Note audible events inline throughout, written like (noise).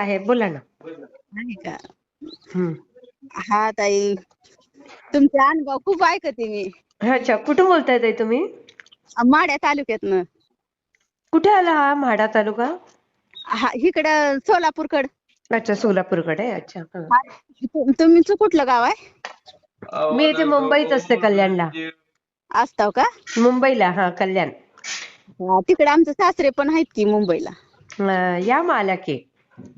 आहे. बोला ना. आहे का? हम्म. हा ताई. तुमचे अनुभव खूप ऐकते मी. अच्छा कुठून बोलताय ताई तुम्ही? माड्या तालुक्यातनं. कुठे आला हा म्हाडा तालुका? हा इकडं सोलापूरकड. अच्छा सोलापूरकडे. अच्छा हा. हा, तु- तुमचं कुठलं गाव आहे? मी इथे मुंबईत असते कल्याणला. असताव का? मुंबईला हा कल्याण. हा, तिकडे आमचे सासरे पण आहेत की मुंबईला. अं, या माला की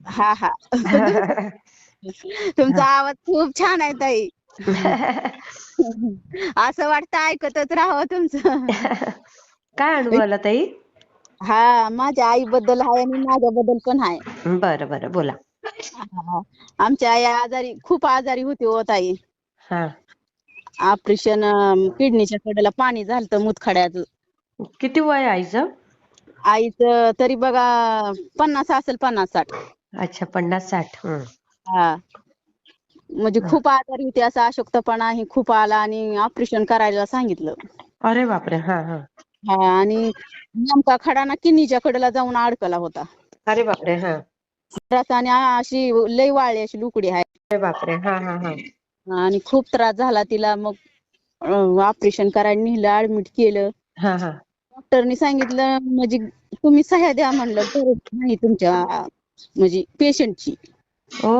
हा हा. (laughs) तुमचा आवाज खूप छान आहे ताई. (laughs) असं वाटतं ऐकतच राहावं तुमचं. (laughs) काय अनुभव आला ताई? हा माझ्या आईबद्दल आहे आणि माझ्याबद्दल पण आहे. बरं बरं बोला. आमची आई आजारी खूप आजारी होती हो ताई. हा. ऑपरेशन किडनीच्या कडेला पाणी झालतं मुतखड्याचं. किती वय आईचं? आईचं तरी बघा पन्नास असेल पन्नास साठ. अच्छा पन्नास साठ. हं. हा. म्हणजे खूप आजारी होती असा अशक्तपणा ही खूप आला आणि ऑपरेशन करायला सांगितलं. अरे बापरे हा हा. हा आणि नेमका खडा ना किडनीच्या कडेला जाऊन अडकला होता. अरे बापरे हा. आणि अशी लई वाळली अशी लुकडी आहे. अरे बापरे हा हा हा. आणि खूप त्रास झाला तिला मग ऑपरेशन करायला नेलं ऍडमिट केलं. हा हा. डॉक्टरनी सांगितलं म्हणजे तुम्ही सह्या द्या म्हणलं गरज नाही तुमच्या म्हणजे पेशंटची ओ.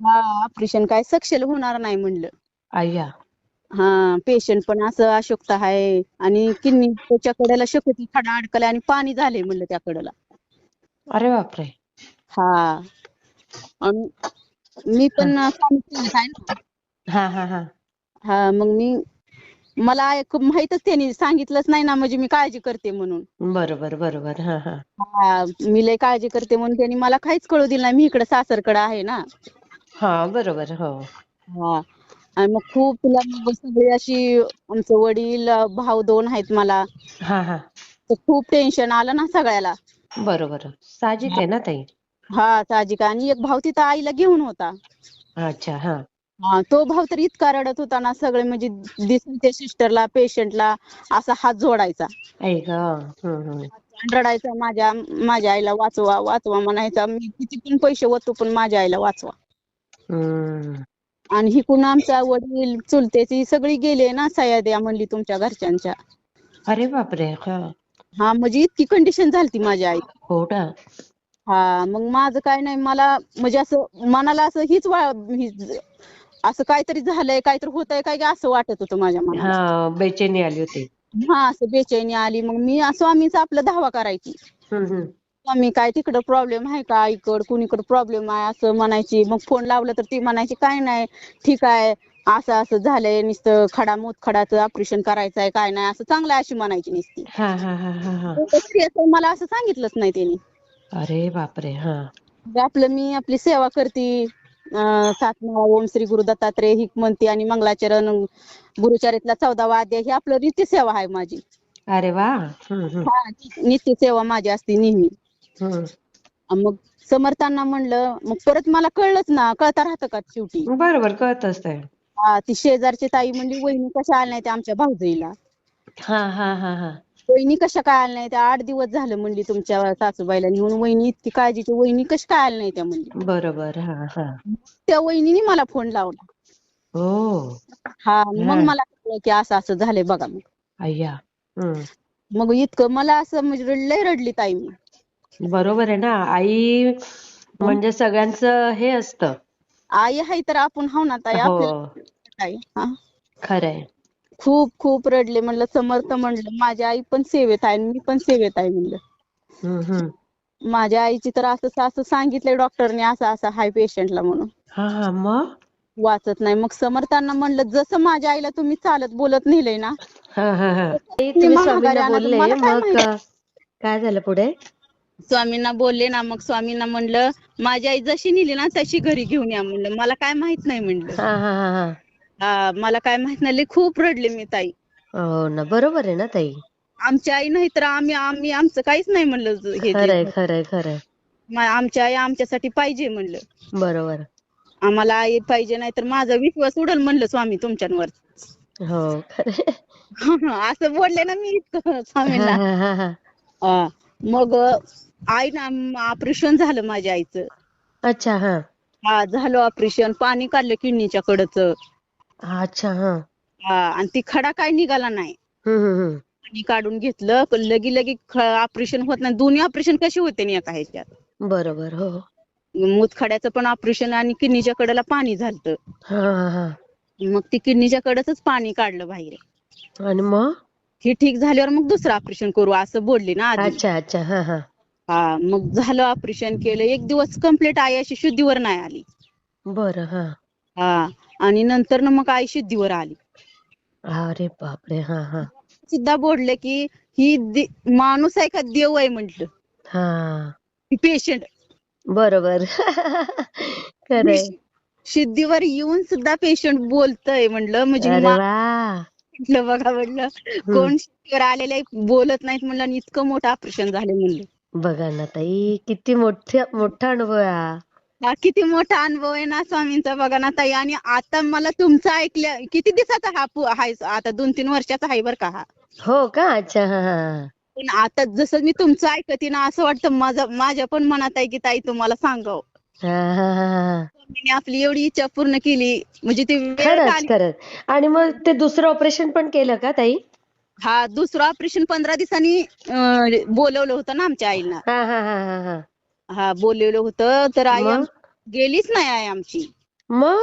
हा ऑपरेशन काय सक्षल होणार नाही म्हणलं. अय्या हा पेशंट पण असं अशक्त आहे आणि किडनी त्याच्या कडेला शकती खडा अडकलाय आणि पाणी झालंय म्हणलं त्या कडेला. अरे बापरे. हा. आणि मी पण स्वामी सेवक आहे ना. हा हा हा. हा मग मी मला एक माहीतच त्यांनी सांगितलंच नाही ना म्हणजे मी काळजी करते म्हणून. बरोबर बरोबर. हा हा. हा मी लय काळजी करते म्हणून त्यांनी मला काहीच कळू दिलं नाही. मी इकडे सासरकडे आहे ना. हा बरोबर हो. हा. आणि मग खूप तिला मग सगळी अशी आमचे वडील भाऊ दोन आहेत मला. हा हा. तर खूप टेन्शन आलं ना सगळ्याला. बरोबर. साहजिक आहे ना ताई? हा साहजिक आहे. आणि एक भाऊ तिथं आईला घेऊन होता. अच्छा हा. तो भाऊ तर इतका रडत होता ना सगळे म्हणजे दिसेल त्या सिस्टरला पेशंटला असा हात जोडायचा. ग रडायचा माझ्या माझ्या आईला वाचवा वाचवा म्हणायचा मी किती पण पैसे ओततो पण माझ्या आईला वाचवा. आणि हिकून आमचा वडील चुलतेची सगळी गेले ना सह्या द्या म्हणली तुमच्या घरच्यांच्या. अरे बापरे हा. म्हणजे इतकी कंडिशन झालती माझ्या आई. हो हा मग माझं काय नाही मला म्हणजे असं मनाला असं हीच वा असं काहीतरी झालंय काहीतरी होतंय काय की असं वाटत होतं माझ्या मनाला हा बेचैनी आली होती. हा असं बेचैनी आली. मग मी स्वामीचा आपला धावा करायची. हम्म हम्म. स्वामी काय तिकडं प्रॉब्लेम आहे का? आईकड कुणीकडे प्रॉब्लेम आहे? असं म्हणायची. मग फोन लावलं तर ती म्हणायची काय नाही ठीक आहे. असं असं झालंय. नुसतं खडा मूत खडाचं ऑपरेशन करायचं आहे काय नाही. असं चांगलं आहे अशी म्हणायची नुसती. हा हा हा हा हा. मला असं सांगितलंच नाही त्यांनी अरे बापरे हा. आपलं मी आपली सेवा करते. अं, सातनावा ओम श्री गुरु दत्तात्रय ही म्हणते आणि मंगलाचरण गुरुचरितला चौदावा अध्याय ही आपलं नित्य सेवा आहे माझी. अरे वा. हा नित्य सेवा माझी असते नेहमी. मग समर्थांना म्हणलं मग परत मला कळलंच ना कळता राहतं का शेवटी? बरोबर कळत असतंय हा ती शेजारची ताई म्हणली वहिनी कशा आल्या नाही आमच्या भाऊजाईला? हा हा हा हा. वहिनी कशा काय आल्या नाही त्या आठ दिवस झालं म्हणली तुमच्या सासूबाईला नेऊन. वहिनी इतकी काळजीची. वहिनी कशा काय आल्या नाही त्या म्हणली. बरोबर. हा हा. त्या वहिनीने मला फोन लावला. हो. हा मग हा. मला कळलं की असं असं झालंय बघा मग अय्या. हम्म मग इतकं मला असं म्हणजे लय रडली ताई मी. बरोबर आहे ना. आई म्हणजे सगळ्यांचं हे असतं. आई आहे तर आपण हाव ना ताई. आपल्याला हो. हा. खरंय. खूप खूप रडले. म्हणलं समर्थ म्हणलं माझी आई पण सेवेत आहे आणि मी पण सेवेत आहे म्हणलं. हम्म हम्म. माझ्या आईची तर असं असं सांगितलंय डॉक्टरने असं असं हाय पेशंटला म्हणून. हा हा मग? वाचत नाही. मग समर्थांना म्हणलं जसं माझ्या आईला तुम्ही चालत बोलत नेलंय ना हा हा हा. काय झालं पुढे? स्वामींना बोलले ना मग स्वामींना म्हणलं माझी आई जशी नेली ना तशी घरी घेऊन या म्हणलं. मला काय माहीत नाही म्हणलं. हा मला काय माहीत नाही खूप रडले मी ताई. हो ना बरोबर आहे ना ताई. आमची आई नाही तर आम्ही आम्ही आमचं काहीच नाही म्हणलं हे खरंय. खरंय खरंय. मा- आमची आई आमच्यासाठी पाहिजे म्हणलं. बरोबर. आम्हाला आई पाहिजे नाही तर माझा विश्वास उडल म्हणलं स्वामी तुमच्यांवर. हो खरंय. (laughs) असं बोलले ना मी इतकं हा हा हा हा. हा. मग आई ना ऑपरेशन झालं माझ्या आईचं. अच्छा हा. हा झालं ऑपरेशन पाणी काढलं किडनीच्या कडचं. अच्छा हा. हा आणि ती खडा काय निघाला नाही. हम्म हम्म हम्म. पाणी काढून घेतलं पण लगी लगी ऑपरेशन होत नाही. दोन्ही ऑपरेशन कसे होते नाही एका ह्याच्यात? बरोबर हो. मुतखड्याचं पण ऑपरेशन आणि किडनीच्या कडेला पाणी झालतं. हा हा हा. मग ती किडनीच्या कडेच पाणी काढलं बाहेर. आणि मग? ही ठीक झाल्यावर मग दुसरं ऑपरेशन करू असं बोलली ना आधी. अच्छा अच्छा हा हा. हा मग झालं ऑपरेशन केलं. एक दिवस कंप्लीट आई अशी शुद्धीवर नाही आली. बरं हा. हा. आणि नंतर ना मग आई शुद्धीवर आली. अरे बापरे हा हा. सुद्धा बोलले की ही दे- माणूस आहे का देव आहे म्हंटल. हा. पेशंट बरोबर. खरंय. शुद्धीवर येऊन सुद्धा पेशंट बोलतय म्हणलं म्हणजे अरे मा- वा. म्हटलं बघा म्हणलं कोण शुद्धीवर आलेले बोलत नाहीत म्हणलं आणि इतकं मोठं ऑपरेशन झालं म्हणलं बघा ना ताई किती मोठा मोठा अनुभव आहे हा. हा किती मोठा अनुभव आहे ना स्वामींचा बघा ना ताई. आणि आता मला तुमचं ऐकलं किती दिवसाचा हा पु- हाय आता दोन तीन वर्षाचा आहे बरं का हा. हो का? अच्छा हा हा पण आता जसं मी तुमचं ऐकते ना असं वाटतं माझं माझ्या पण मनात आहे की ताई तुम्हाला सांगावं. हा हा हा हा स्वामींनी आपली एवढी इच्छा पूर्ण केली म्हणजे ती वेळ खरंच आली. खरंच. आणि मग ते दुसरं ऑपरेशन पण केलं का ताई? हा दुसरं ऑपरेशन पंधरा दिवसांनी अं, बोलवलं होतं ना आमच्या आईला हा हा हा हा हा. हा बोलवलं होतं. तर आई मग? आम- गेलीच नाही आई आमची. मग?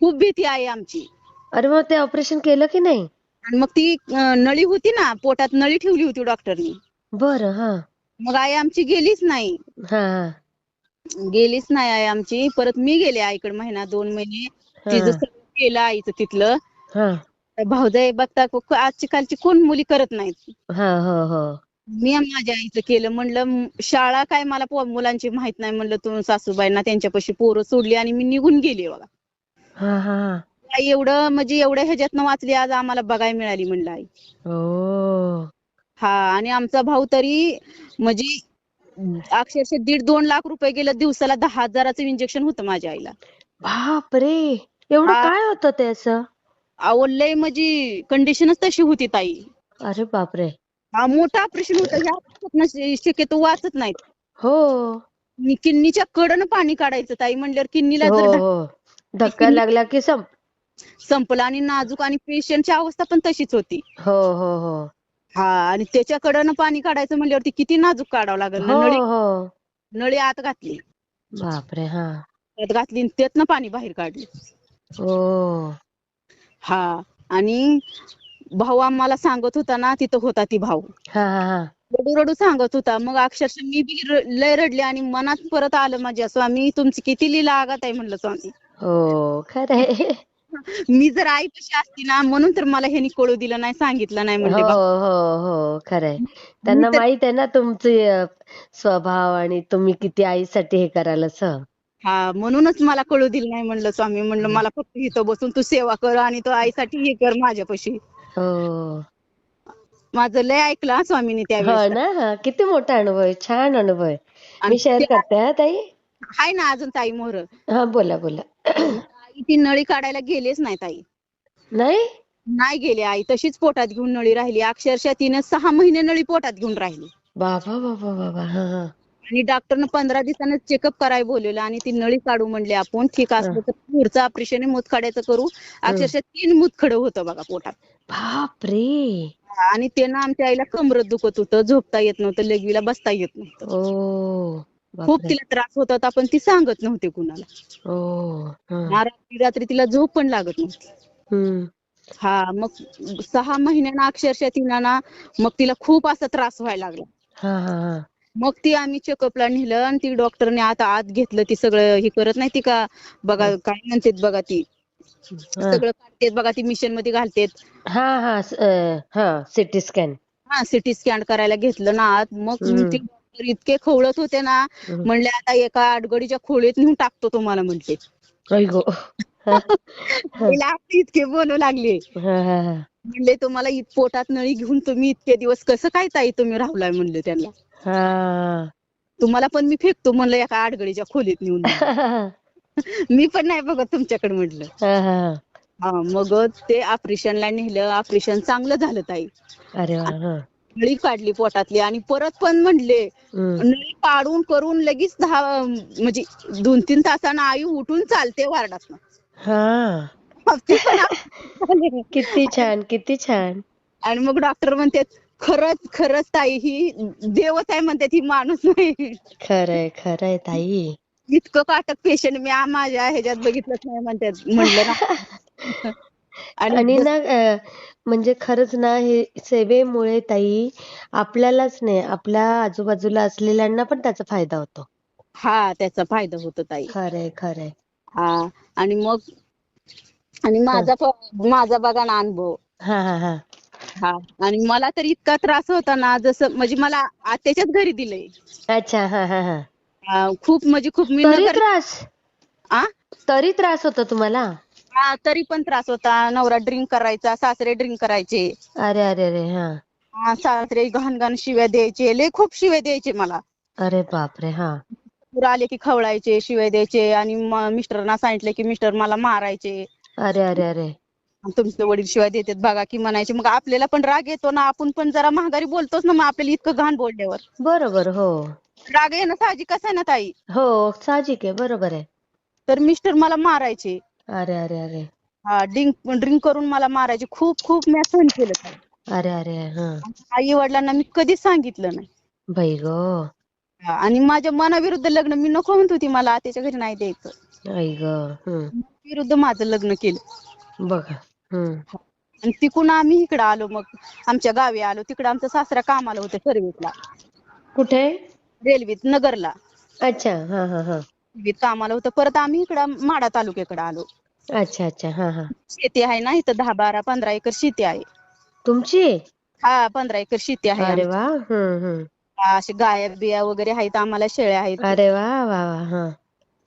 खूप भीती आहे आमची. अरे मग ते ऑपरेशन केलं की नाही? आणि मग ती अं, नळी होती ना पोटात नळी ठेवली होती डॉक्टरनी. बरं हा. मग आई आमची गेलीच नाही. हा हा. गेलीच नाही आई आमची. परत मी गेले आईकडे महिना दोन महिने. तिचं हा सगळं केलं आईचं तिथलं. हा. भाऊजाई बघता को- आजची कालची कोण मुली करत नाहीत? हा हो हो. मी माझ्या आईचं केलं. म्हणलं शाळा काय मला पो- मुलांची माहीत नाही म्हणलं तू सासूबाईंना त्यांच्यापाशी पोरं सोडली आणि मी निघून गेले बघा. हा हा हा. आई एवढं म्हणजे एवढ्या ह्याच्यातनं वाचली आज आम्हाला बघायला मिळाली म्हणलं आई. हो. हा आणि आमचा भाऊ तरी म्हणजे अक्षरशः दीड दोन लाख रुपये गेलं दिवसाला दहा हजाराचं इंजेक्शन होतं माझ्या आईला. बापरे! एवढं हा. काय होतं ते असं? अहो लय म्हणजे कंडिशनच तशी होती ताई. अरे बापरे! हा मोठं ऑपरेशन होतं. ह्या श- शक्यतो वाचत नाहीत. हो. मी किडनीच्या कडनं पाणी काढायचं. ताई म्हणल्यावर किडनीला हो जर हो. धक्का लागला की संप संपलं आणि नाजूक आणि पेशंटची अवस्था पण तशीच होती. हो हो हो. हा आणि त्याच्याकडनं पाणी काढायचं म्हणल्यावरती किती नाजूक काढावं लागेल. हो नळी हो. नळी आत घातली. बापरे हा. आत घातली आणि त्यातनं पाणी बाहेर काढलं. हो. हा आणि भाऊ आम्हाला सांगत होता ना तिथं होता ती भाऊ. हा हा हा. रडू रडू सांगत होता. मग अक्षरशः मी बी र- लय रडले आणि मनात परत आलं माझ्या स्वामी तुमची किती लीला आगात आहे म्हणलं स्वामी. हो खरंय मी जर आईपाशी असती ना म्हणून तर मला ह्यांनी कळू दिलं नाही सांगितलं नाही हो म्हणले बा- हो हो खरंय त्यांना तर- माहीत आहे ना तुमचे अ, स्वभाव आणि तुम्ही किती आईसाठी हे कराल असं. हा म्हणूनच मला कळू दिलं नाही म्हणलं स्वामी. म्हणलं मला फक्त इथं बसून तू सेवा कर आणि तो आईसाठी हे कर माझ्यापाशी. हो माझं लय ऐकलं हा स्वामीने हो त्यावेळेस ना हा. किती मोठा अनुभव आहे. छान अनुभव आहे. आणि मी शेअर ते- करते हा ताई. हाय ना अजून ताई मोर हा बोला बोला. आई ती नळी काढायला गेलेच नाही ताई. नाही? नाही गेली आई. तशीच पोटात घेऊन नळी राहिली. अक्षरशः तिने सहा महिने नळी पोटात घेऊन राहिली. बाबा बाबा बाबा. हा हा. आणि डॉक्टरनं पंधरा दिवसानं चेकअप करायला बोलवलं आणि ती नळी काढू म्हणले आपण. ठीक असलं तर पुढचं ऑपरेशन मुतखड्याचं करू. अक्षरशः तीन मुतखडं होतं बघा पोटात. बापरे! आणि त्यानं आमच्या आईला कमरत दुखत होतं झोपता येत नव्हतं लेगवीला बसता येत नव्हतं. खूप तिला त्रास होत होता पण ती सांगत नव्हते कुणाला. रात्री रात्री तिला झोप पण लागत नव्हती. हा. मग सहा महिन्यानं अक्षरशः तिला ना मग तिला खूप असा त्रास व्हायला लागला. मग ती आम्ही चेकअपला नेलं आणि ती डॉक्टरने आता आत घेतलं ती सगळं हे करत नाही ती का? बघा काय म्हणतात बघा ती. सगळं काढतेत बघा ती मिशनमध्ये घालतेत. हा हा स- अ, हा सिटी स्कॅन हा सिटी स्कॅन करायला घेतलं ना आत. मग हम्म. ती डॉक्टर इतके खवळत होते ना हम्म. म्हणले आता एका आडगडीच्या खोलीत नेऊन टाकतो तुम्हाला म्हणते. (laughs) हा. (laughs) तिला आता इतके बोलू लागले. हा हा हा. म्हणले तुम्हाला इत- पोटात नळी घेऊन तुम्ही इतके दिवस कसं काय ताई तुम्ही राहुलाय? म्हणले त्यांना. हा. तुम्हाला पण मी फेकतो म्हणलं एका आडगडीच्या खोलीत नेऊन. (laughs) मी पण नाही बघत तुमच्याकडे म्हटलं हा हा. हा मग ते ऑपरेशनला नेलं. ऑपरेशन चांगलं झालं ताई. अरे वा हा. नळी काढली पोटातली आणि परत पण म्हणले हम्म. नळी काढून करून लगेच दहा म्हणजे दोन तीन तासानं आई उठून चालते वार्डात हा. किती छान किती छान. आणि मग डॉक्टर म्हणतात खरंच खरंच ताई ही देवच आहे म्हणतात ही माणूस नाही. खरंय खरंय ताई. इतकं काटक पेशंट मी आ- माझ्या ह्याच्यात बघितलंच नाही म्हणतात म्हणलं ना. आणि ना म्हणजे खरंच ना हे सेवेमुळे ताई आपल्यालाच नाही आपल्या आजूबाजूला असलेल्यांना पण त्याचा फायदा होतो. हा त्याचा फायदा होतो ताई. खरंय खरंय. हा आणि मग आणि माझा प- माझा बघा ना अनुभव. हा हा हा. हा. आणि मला तर इतका त्रास होता ना जसं म्हणजे मला आत्याच्याच घरी दिलंय. अच्छा हा हा हा. हा, खूप म्हणजे खूप मी तरी नगर त्रास? आ? तरी त्रास होतो तुम्हाला? हा, तरी पण त्रास होता. नवरा ड्रिंक करायचा सासरे ड्रिंक करायचे. अरे अरे अरे हा. हा, सासरे घाण घाण शिव्या द्यायचे. लय खूप शिव्या द्यायचे मला. अरे बापरे हा. पूर आले की खवळायचे शिव्या द्यायचे. आणि म- मिस्टरांना सांगितलं की मिस्टर मला मारायचे. अरे अरे अरे. तुमचे वडील शिवाय देतात बघा की म्हणायचे मग आपल्याला पण राग येतो ना आपण पण जरा महागारी बोलतोच ना मग आपल्याला इतकं घाण बोलल्यावर. बरोबर हो. राग येणं साहजिकच आहे ना ताई? हो साहजिक आहे बरोबर आहे. तर मिस्टर मला मारायचे. अरे अरे अरे. हा ड्रिंक ड्रिंक करून मला मारायचे. खूप खूप मी सहन केलं ताई. अरे अरे हा. आई वडिलांना मी कधीच सांगितलं नाही. बाई ग. हा, आणि माझ्या मनाविरुद्ध लग्न मी नको म्हणत होती मला त्याच्या घरी नाही द्यायचं. आई ग विरुद्ध माझं लग्न केलं. बघा. हम्म. आणि तिकडून आम्ही इकडे आलो मग. आमच्या गावी आलो. तिकडे आमचा सासरा कामाला होते सर्व्हिसला. कुठे? रेल्वेत नगरला. अच्छा. हा हा हा. रेल्वेत कामाला होतं. परत आम्ही इकडं माडा तालुक्याकडे आलो. अच्छा अच्छा. हा हा. शेती आहे ना इथं. दहा बारा पंधरा एकर शेती आहे. तुमची? हा पंधरा एकर शेती आहे अरे. वा. हम्म हम्म. असे गाया बिया वगैरे आहेत. आम्हाला शेळ्या आहेत. अरे वा वा वा. हा.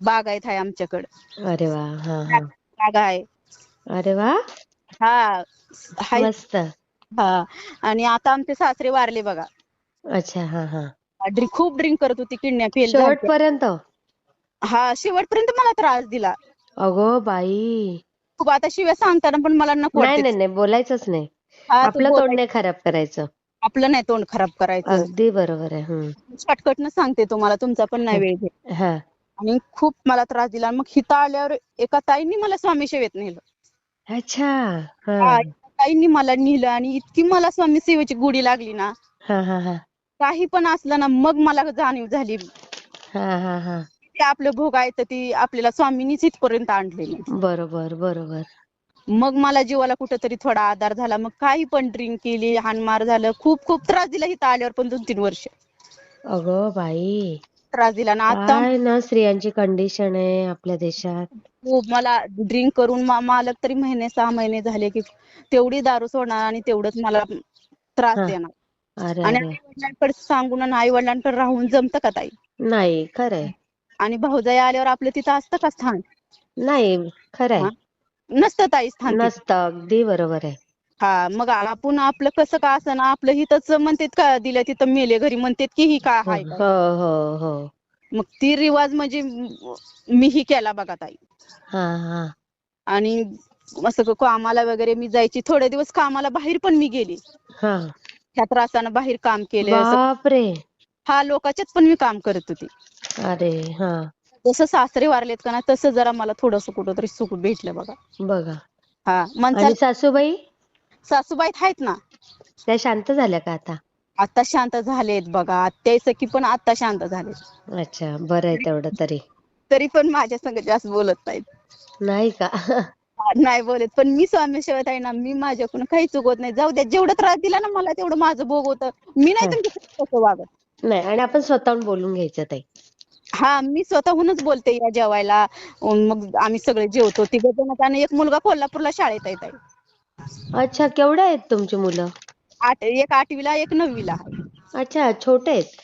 बागायत आहे आमच्याकडे. अरे वा हा हा. बागा आहे. अरे वा. हा हाय. मस्त. हा आणि आता आमचे सासरे वारले बघा. अच्छा हा हा. ड्रिंक खूप ड्रिंक करत होती फेल झालत्या. शेवटपर्यंत? हा शेवटपर्यंत मला त्रास दिला. अगो बाई. खूप आता शिव्या सांगताना पण मला नको नाही वाटते. नाही नाही बोलायचंच नाही. हा, तू आपलं तोंड नाही खराब करायचं. आपलं नाही तोंड खराब करायचं. अगदी बरोबर आहे हम्म. सांगते तुम्हाला तुमचा पण नाही वेळ घेत हा. आणि खूप मला त्रास दिला. मग हिथं आल्यावर एका ताईंनी मला स्वामी सेवेत नेलं. अच्छा. हा, हा एका ताईंनी मला नेलं आणि इतकी मला स्वामी सेवेची गोडी लागली ना. हा हा हा. काही पण असलं ना मग मला जाणीव झाली. हा हा हा. ते आपलं भोगायचं ती आपल्याला स्वामींनीच इथपर्यंत आणलेली बरोबर बरोबर. मग मला जीवाला कुठेतरी थोडा आधार झाला. मग काही पण ड्रिंक केली हाणमार झालं. खूप खूप त्रास दिला इथं आल्यावर पण दोन तीन वर्ष. अगो बाई. त्रास दिला ना. आता काय ना स्त्रियांची कंडिशन आहे आपल्या देशात. खूप मला ड्रिंक करून मा- मालक तरी महिने सहा महिने झाले की तेवढी दारू सोडणार आणि तेवढंच मला त्रास हा. देणार. अरे आणि अरे आई वडिलांकडे सांगून आणि आई वडिलांकडे राहून जमतं का ताई? नाही खरंय. आणि भाऊजाई आल्यावर आपलं तिथं असतं का स्थान? नाही खरंय. हा. नसतं ताई स्थान तिथं. नसतं अगदी बरोबर आहे. हा मग आपण आपलं कसं का असं ना आपलं हिथंच म्हणतात का दिलं तिथं मेले घरी म्हणतात की ही काय हाय हो. हो हो. मग ती रिवाज म्हणजे म- मीही केला बघा ताई. हा हा. आणि असं क- कामाला वगैरे मी जायची थोडे दिवस कामाला बाहेर पण मी गेली. हा. ह्या त्रासानं बाहेर काम केलं असं- बापरे! हा लोकांच्याच पण मी काम करत होती. अरे हा. जसं सासरे वारलेत का ना तसं जरा मला थोडंसं कुठंतरी सुख भेटलं बघा. बघा. हा आणि माणसाला सासूबाई? सासूबाई आहेत ना. त्या शांत झाल्या का आता? आता शांत झालेत बघा. आत्या सखी पण आता शांत झालेत. अच्छा बरं आहे तेवढं तरी. तरी पण माझ्या संग जास्त बोलत नाहीत. नाही का? नाही बोलत. पण मी स्वामी सेवत आहे ना मी माझ्याकडून काही चुकवत नाही. जाऊ द्या जेवढं त्रास दिला ना मला तेवढं माझं भोग होतं. मी नाही हा. तुमच्या कसं वागत? नाही आणि आपण स्वतःहून बोलून घ्यायचं ताई. हा मी स्वतःहूनच बोलते या जेवायला. अं मग आम्ही सगळे जेवतो. तिघ जण आणि एक मुलगा कोल्हापूरला शाळेत आहे अच्छा केवढे आहेत तुमची मुलं? आठ एक आठवीला एक नववीला. आहे. अच्छा छोटे आहेत?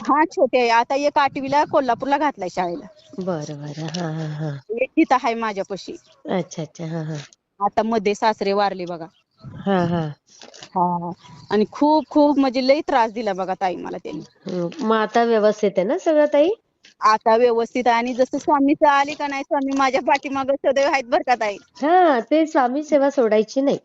हा छोटे आहे. आता एक आठवीला कोल्हापूरला घातलाय शाळेला. बरं बरं. हा हा हा. एक तिथं आहे माझ्यापाशी. अच्छा अच्छा. हा हा. आता मध्ये सासरे वारले बघा. हा. हा हा. आणि खूप खूप म्हणजे लई त्रास दिला बघा ताई मला त्यांनी. हम्म. मग आता व्यवस्थित आहे ना सगळं ताई? आता व्यवस्थित आहे. आणि जसं स्वामीचं आले का नाही स्वामी माझ्या पाठीमागं सदैव आहेत बरं का ताई? हा ते स्वामी सेवा सोडायची नाही.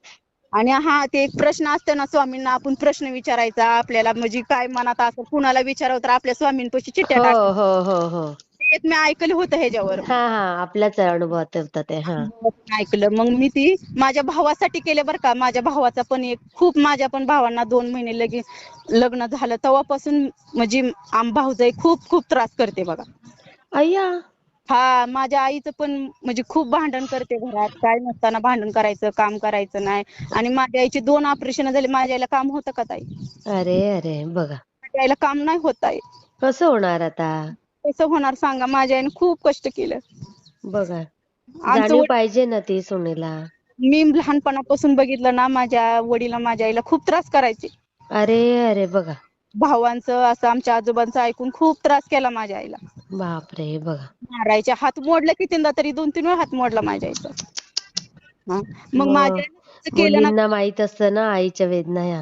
आणि हा ते एक प्रश्न असतो ना स्वामींना आपण प्रश्न विचारायचा आपल्याला. म्हणजे काय मनात असं कुणाला विचारावं तर आपल्या स्वामींपाशी चिठ्ठ्या हो टाक हो हो हो. मी ऐकलं होतं ह्याच्यावर. हा हा आपल्याच अनुभवात होतं ते हा. ऐकलं. मग मी ती माझ्या भावासाठी केले बरं का. माझ्या भावाचा पण एक खूप माझ्या पण भावांना दोन महिने लगे लग्न झालं. तेव्हापासून म्हणजे आम भाऊजाई खूप खूप त्रास करते बघा. अय्या. हा माझ्या आईचं पण म्हणजे खूप भांडण करते घरात. काय नसताना भांडण करायचं काम करायचं नाही. आणि माझ्या आईचे दोन ऑपरेशन झाले. माझ्या आईला काम होतं का ताई? अरे अरे बघा. माझ्या आईला काम नाही होत आहे कसं होणार आता? कसं होणार सांगा. माझ्या आईने खूप कष्ट केलं. बघा. आमचं जाणीव वडील- पाहिजे ना ती सुनेला. मी लहानपणापासून बघितलं ना माझ्या वडील माझ्या आईला खूप त्रास करायचे. अरे अरे बघा. भावांचं असं आमच्या आजोबांचं ऐकून खूप त्रास केला माझ्या आईला. बापरे बघा. मारायचे हात मोडलं कितींदा तरी दोन तीन वेळा हात मोडला माझ्या आईचा. हा. मग माझ्या आईने असं केलं ना मुलींना माहीत असतं ना आईच्या वेदना ह्या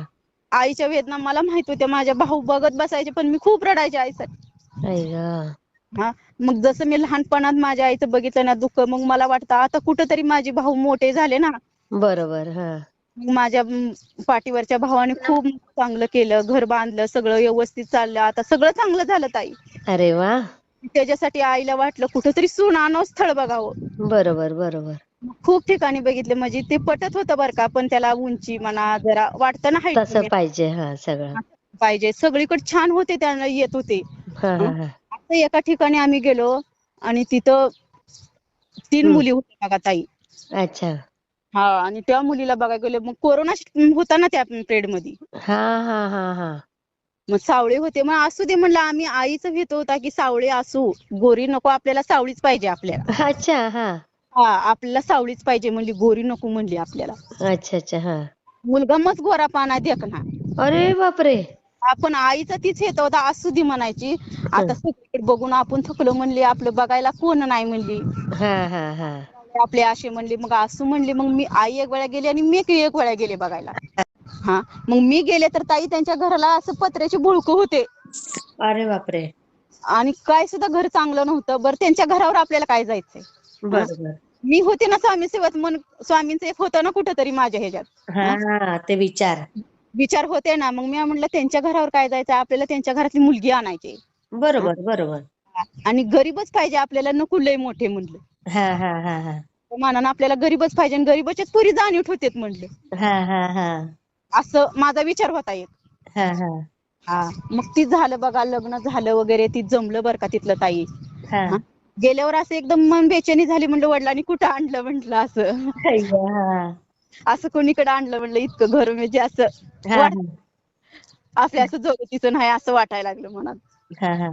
आईच्या वेदना मला माहीत होत्या. माझ्या भाऊ बघत बसायचे पण मी खूप रडायचे आईसाठी. हा मग जसं मी लहानपणात माझ्या आईचं बघितलं ना दुःख मग मला वाटतं आता कुठंतरी माझे भाऊ मोठे झाले ना. बरोबर हा. माझ्या पाठीवरच्या भावाने खूप चांगलं केलं घर बांधलं सगळं व्यवस्थित चाललं आता सगळं चांगलं झालं ताई. अरे वा. त्याच्यासाठी आईला वाटलं कुठंतरी सून आणावं स्थळ बघावं. बरोबर बरोबर. खूप ठिकाणी बघितले म्हणजे ते पटत होतं बरं का पण त्याला उंची म्हणा जरा वाटतं ना तसं पाहिजे हा सगळं. पाहिजे. सगळीकडे छान होते त्यांना येत होते. आता एका ठिकाणी आम्ही गेलो आणि तिथं तीन. मुली होत्या बघा ताई. अच्छा. हा आणि त्या मुलीला बघायला गेलो. मग कोरोना होता ना त्या पिरियडमध्ये हा हा हा हा. मग सावळे होते. मग असू दे म्हणलं आम्ही आईचं भेट होता की सावळे असू. गोरी नको आपल्याला सावळीच पाहिजे आपल्याला. अच्छा हा. आपल्याला सावळीच पाहिजे म्हणली गोरी नको म्हणली आपल्याला. अच्छा अच्छा हा. मुलगा मग गोरा पाना देखना. अरे बापरे. आपण आईचा तीच येत होता असू दे म्हणायची. आता सगळीकडे बघून आपण थकलो म्हणली आपलं बघायला कोण नाही म्हणली. हा हा हा. आपले असे म्हणले मग असू म्हणले मग मी आई एक वेळा गेली आणि मी एक वेळा गेले बघायला. हा मग मी गेले तर ताई त्यांच्या घराला असं पत्र्याचे बुळकं होते. अरे बापरे. आणि काय सुद्धा घर चांगलं नव्हतं. बरं त्यांच्या घरावर आपल्याला काय जायचंय? बरोबर. मी होते ना स्वामी सेवक मन स्वामींचं एक होतं ना कुठंतरी माझ्या ह्याच्यात. हा ते विचार. विचार होते ना मग मी म्हणलं त्यांच्या घरावर काय जायचं? आपल्याला त्यांच्या घरातली मुलगी आणायची बरोबर बरोबर. आणि गरीबच पाहिजे आपल्याला नको लय मोठे म्हणलं. हा हा हा हा. मानानं आपल्याला गरीबच पाहिजे आणि गरीबाच्याच पुरी जाणीव ठेवतेत म्हणलं. हा हा हा. असं माझा विचार होता एक. हा हा. हा मग ती झालं बघा लग्न झालं वगैरे ती जमलं बरं का तिथलं ताई. हा. हा. गेल्यावर असं एकदम मन बेचैनी झाली म्हणलं वडिलांनी कुठं आणलं? म्हंटल असं. हा असं कोणीकडे आणलं म्हणलं इतकं घर म्हणजे असं आपल्या असं जगतीचं नाही असं वाटायला लागलं मनात. हा हा.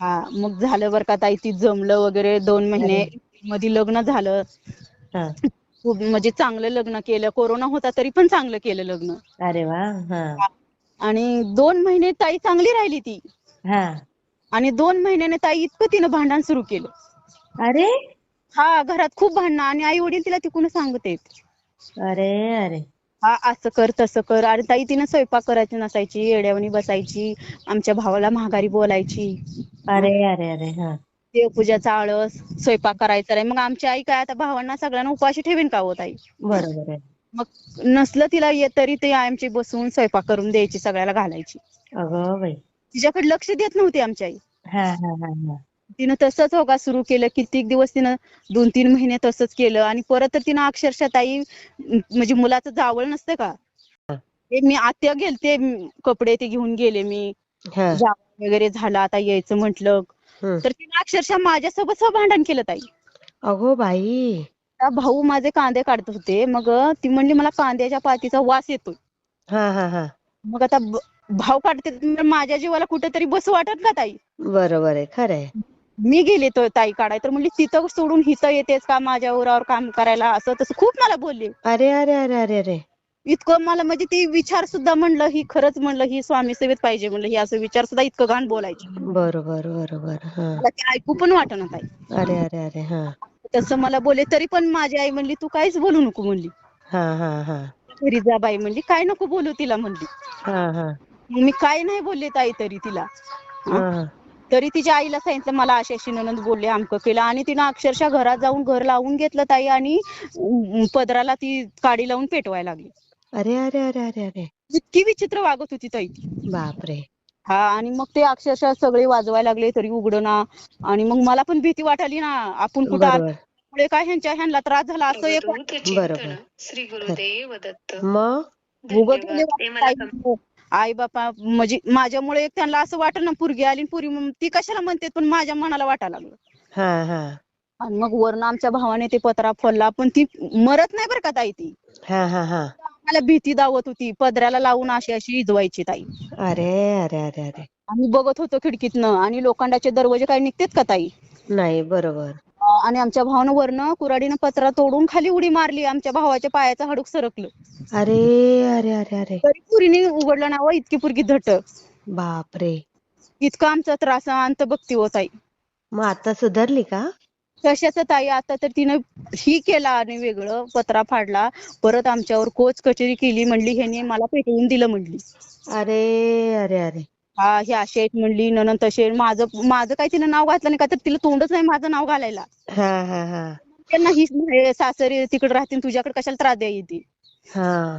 हा मग झालं बरं का ताई ती जमलं वगैरे दोन महिने मध्ये लग्न झालं. हा. खूप म्हणजे चांगलं लग्न केलं. कोरोना होता तरी पण चांगलं केलं लग्न. अरे वा हा. आणि दोन महिने ताई चांगली राहिली ती. आणि दोन महिन्याने ताई इतकं तिनं भांडण सुरू केलं. अरे? हा घरात खूप भांडणं. आणि आई वडील तिला तिकडून सांगते अरे अरे. हा असं कर तसं कर. आणि ताई तिनं स्वयंपाक करायची नसायची येड्यावानी बसायची आमच्या भावाला महागारी बोलायची. अरे अरे अरे हा. देवपूजाचा आळस स्वयंपाक करायचा नाही. मग आमची आई काय आता भावांना सगळ्यांना उपाशी ठेवीन का होत आई बरोबर आहे. मग नसलं तिला येत तरी ते आमची बसून स्वयंपाक करून द्यायची सगळ्याला घालायची. अगं बाई. तिच्याकडे लक्ष देत नव्हती आमची आई. हा हा हा हा. तिनं तसंच होगा सुरू केलं. कित्येक दिवस तिनं दोन तीन महिने तसंच केलं. आणि परत तर तिनं अक्षरशः ताई म्हणजे मुलाचं जावळ नसतं का? ते मी आत्या गेलते कपडे ते घेऊन गेले मी. जावळ वगैरे झालं आता यायचं म्हटलं. तर तिनं अक्षरशः माझ्यासोबत भांडण केलं ताई. अगो बाई. त्या भाऊ माझे कांदे काढत होते. मग ती म्हणली मला कांद्याच्या पातीचा वास येतोय. मग आता भाव काढते माझ्या जीवाला कुठेतरी बस वाटत का ताई? बरोबर आहे. खरंय मी गेले तो ताई काढाय तर म्हणली तिथं सोडून हिथं येतेस का माझ्या उरावर काम करायला? असं तसं खूप मला बोलले. अरे अरे अरे अरे अरे. इतकं मला म्हणजे ते विचार सुद्धा म्हणलं ही खरंच म्हणलं ही स्वामी सेवेत पाहिजे म्हणलं ही असं विचार सुद्धा इतकं घाण बोलायची. बरोबर बरोबर हा. मला ते ऐकू पण वाटत ताई. अरे अरे अरे हा. तसं मला बोलले तरी पण माझी आई म्हणली तू काहीच बोलू नको म्हणली. हा हा हा. घरी जा बाई म्हणली. काय नको बोलू तिला म्हणली. हा हा. मग मी काय नाही बोलले ताई तरी तिला. हा हा. तरी तिच्या आईला सांगितलं मला अशी अशी ननंद बोलले आमकं केलं. आणि तिनं अक्षरशः घरात जाऊन घर लावून घेतलं ताई आणि पदराला ती काडी लावून पेटवायला लागली. अरे अरे अरे अरे अरे. इतकी विचित्र वागत होती ताई. ती बापरे. हा आणि मग ते अक्षरशः सगळे वाजवायला लागले तरी उघडना आणि मग मला पण भीती वाटाली ना आपण कुठं आत- पुढे काय ह्यांच्या ह्यांना त्रास झाला? असं एक बरोबर. श्री गुरुदेव दत्त. मग? उगत धन्यवाद. ते मला कम- आई बापा म्हणजे माझ्यामुळे एक त्यांना असं वाटलं ना पुरगी आली आणि पुरी ती कशाला म्हणते पण माझ्या मनाला वाटायला लागलं. हा हा. आणि मग वरनं आमच्या भावाने ते पत्रा फोडला पण ती मरत नाही बरं का ताई ती. हा हा हा. मला भीती दावत होती पदराला लावून अशी अशी इजवायची ताई. अरे अरे अरे अरे. आम्ही बघत होतो खिडकीतनं आणि लोखंडाचे दरवाजे काय निघतेत का ताई? नाही बरोबर. आणि आमच्या भावानं वरनं कुऱ्हाडीनं पत्रा तोडून खाली उडी मारली. आमच्या भावाच्या पायाचं हाडूक सरकलं. अरे अरे अरे अरे. तरी पुरीने उघडलं ना व इतकी पुरगी धट. बापरे. इतका आमचा त्रास अंत बघती हो ताई. मग आता सुधारली का? कशाचं ताई आता तर तिनं ही केला आणि वेगळं पत्रा फाडला. परत आमच्यावर कोच कचेरी केली म्हणली ह्याने मला पेटवून दिलं म्हणली. अरे अरे अरे. हा हे असे आहेत म्हणली ननंद तसे. माझं माझं काही तिनं नाव घातलं नाही का तर तिला तोंडच नाही माझं नाव घालायला. हा हा हा. त्यांना ही हे सासरी तिकडे राहतील तुझ्याकडे कशाला त्रास द्या येते हा.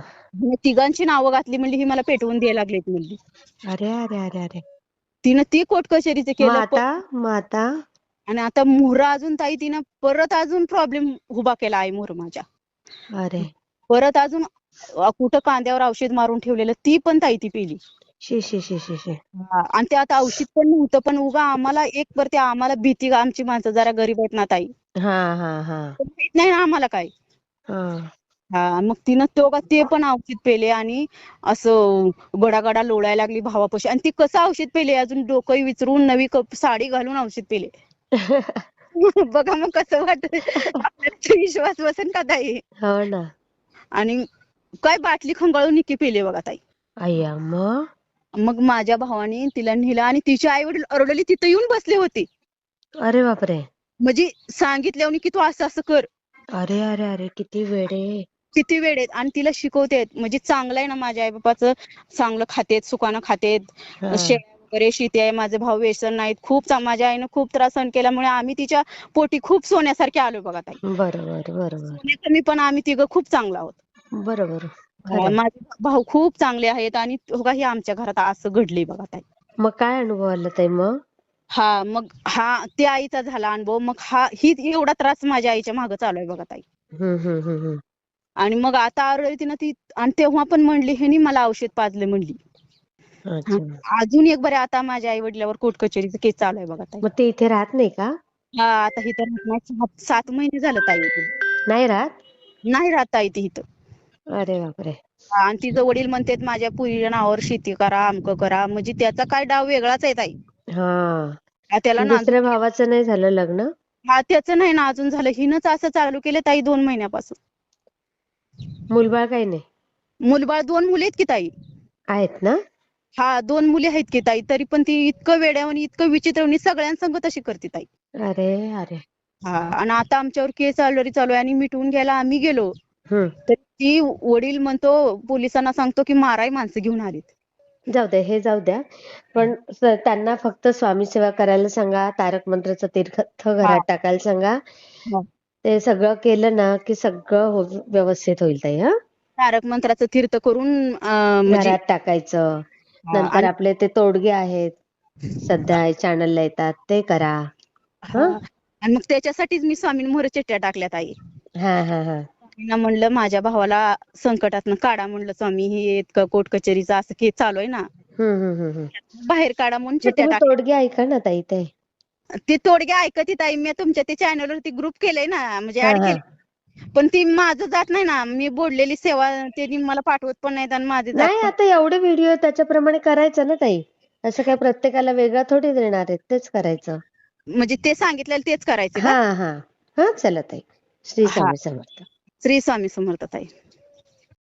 तिघांची नावं घातली म्हणली ही मला पेटवून द्यायला लागलीत म्हणली. अरे अरे अरे अरे. तिनं ती कोर्ट कचेरीचं मग केलं आता मग आता आणि आता मोहरा अजून ताई तिनं परत अजून प्रॉब्लेम उभा केला आहे मोहर माझ्या. अरे. परत अजून अ, कुठं कांद्यावर औषध मारून ठेवलेलं ती पण ताई ती पिली. शी शी शी शी शी. हा, आणि ते आता औषध पण नव्हतं पण उगा आम्हाला एक बर ते आम्हाला भीती आमची माणसं जरा गरीब आहेत ना ताई? हा हा हा. माहीत नाही ना आम्हाला काय. हा. हा मग तिनं तो का ते पण औषध पेले आणि असं गडागडा लोळायला लागली भावापाशी. आणि ती कसं औषध पेले? अजून डोकं विचारून नवी कप साडी घालून औषध पेले. (laughs) बघा मग कसं वाटत. विश्वास बसेल का ताई? हो ना. आणि काय बाटली खंगाळून निकी पेले बघा ताई. अय्या मग? मग माझ्या भावाने तिला नेलं आणि तिचे आई वडील ओरडले तिथं येऊन बसले होते. अरे बापरे. म्हणजे सांगितल्यावर की तू असं असं कर. अरे अरे अरे किती वेडे. किती वेळ आहेत. आणि तिला शिकवतेत. म्हणजे चांगलं आहे ना माझ्या आई बापाचं चांगलं खातेत सुखानं खातेत. हा. शेळ्या वगैरे शेती आहे. माझे भाऊ व्यसन नाहीत. खूप चा- माझ्या आईनं खूप त्रास सहन केल्यामुळे आम्ही तिच्या पोटी खूप सोन्यासारखे आलो बघा ताई. बरोबर बरोबर. मी पण आम्ही तिघं खूप चांगलं आहोत. बरोबर. माझे भाऊ खूप चांगले आहेत आणि हो हे आमच्या घरात असं घडलंय बघा ताई. मग काय अनुभव आला ताई मग? हा मग हा ते आईचा झाला अनुभव. मग हा ही एवढा त्रास माझ्या आईच्या मागे चालू आहे बघा ताई. आणि मग आता आरोग्य तिनं ती आणि तेव्हा पण म्हणली ह्यानी मला औषध पाजले म्हणली. अजून एक बरे आता माझ्या आई वडिलावर कोर्ट कचेरीचं केस चालू आहे बघा ताई. मग ते इथे राहत नाही का? हा आता इथं नाही. सात महिने झालं ताई. नाही राहत? नाही राहत ताई ती इथं. अरे बापरे. आणि तिचं वडील म्हणतात माझ्या पुरीच्या नावावर शेती करा अमकं करा. म्हणजे त्याचा काय डाव वेगळाच आहे ताई. हा. त्याला ना दुसऱ्या भावाचं नाही झालं लग्न? हा त्याचं नाही ना अजून झालं. हिनंच असं चालू केलं ताई दोन महिन्यापासून. मुलबाळ काही नाही? मुलबाळ दोन मुली आहेत की ताई? आहेत ना? हा दोन मुली आहेत की ताई. तरी पण ती इतकं वेड्यावानी इतकं विचित्रवाणी सगळ्यांसंग तशी करते ताई. अरे अरे. हा आणि आता आमच्यावर केस ऑलरेडी चालू आहे आणि मिटवून घ्यायला आम्ही गेलो. हम्म. तर ती वडील म्हणतो पोलिसांना सांगतो की माराय माणसं घेऊन आलीत. जाऊ द्या हे जाऊ द्या. पण त्यांना फक्त स्वामी सेवा करायला सांगा तारक मंत्राचं तीर्थ घरात टाकायला सांगा. ते सगळं केलं ना की सगळं हो- व्यवस्थित होईल ताई हा? तारक मंत्राचं तीर्थ करून म्हणजे घरात टाकायचं. नंतर आपले ते तोडगे आहेत. सध्या चॅनलला येतात ते करा. हा. आणि मग त्याच्यासाठीच मी स्वामी मोहर चिठ्ठ्या टाकल्यात आई हा हा हा. स्वामींना म्हणलं माझ्या भावाला संकटातनं काढा म्हणलं स्वामी हे इतकं कोर्ट कचेरीचं असं केस चालू आहे ना. बाहेर काढा म्हणून चिठ्ठ्या तुम्ही टाक तोडगे ऐका ना ताई ते. ते तोडगे ऐकत ताई मी तुमच्या ते चॅनल वरती ग्रुप केलंय ना म्हणजे हा, ऍड हा. केली पण ती माझं जात नाही ना मी बोललेली सेवा त्यांनी मला पाठवत पण नाहीत आणि माझे जात नाही पण- आता एवढे व्हिडिओ त्याच्याप्रमाणे करायचं ना ताई. असं काय प्रत्येकाला वेगळा थोडी देणार आहेत तेच करायचं. म्हणजे ते सांगितलेलं तेच करायचं का? हा हा. हा चला ताई. श्री हा. स्वामी समर्थ. श्री स्वामी समर्थ ताई.